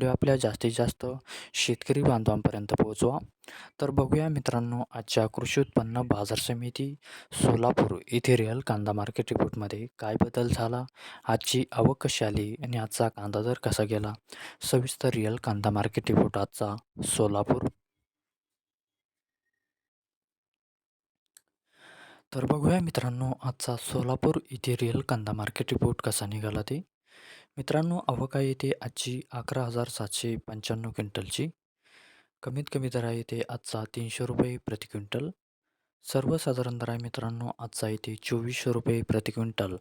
Video आपल्या जास्तीत जास्त शेतकरी बांधवांपर्यंत पोहोचवा. तर बघूया मित्रांनो आजच्या कृषी उत्पन्न बाजार समिती सोलापूर येथे रिअल कांदा मार्केट रिपोर्टमध्ये काय बदल झाला? आजची आवक कशी आली आणि आजचा कांदा दर कसा गेला? सविस्तर रिअल कांदा मार्केट रिपोर्ट आजचा सोलापूर. तर बघूया मित्रांनो आजचा सोलापूर येथे रिअल कांदा मार्केट रिपोर्ट कसा निघाला ते. मित्रांनो अवका येथे आजची अकरा हजार सातशे पंच्याण्णव क्विंटलची. कमीत कमी दर आहे ते आजचा तीनशे रुपये प्रति क्विंटल. सर्वसाधारण दर आहे मित्रांनो आजचा येथे चोवीसशे रुपये प्रति क्विंटल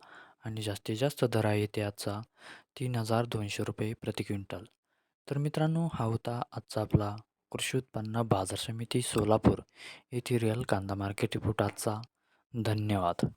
आणि जास्तीत जास्त दर आहे ते आजचा तीन हजार दोनशे रुपये प्रति क्विंटल. तर मित्रांनो हा होता आजचा आपला कृषी उत्पन्न बाजार समिती सोलापूर येथे रिअल कांदा मार्केट रिपोर्ट आजचा. धन्यवाद.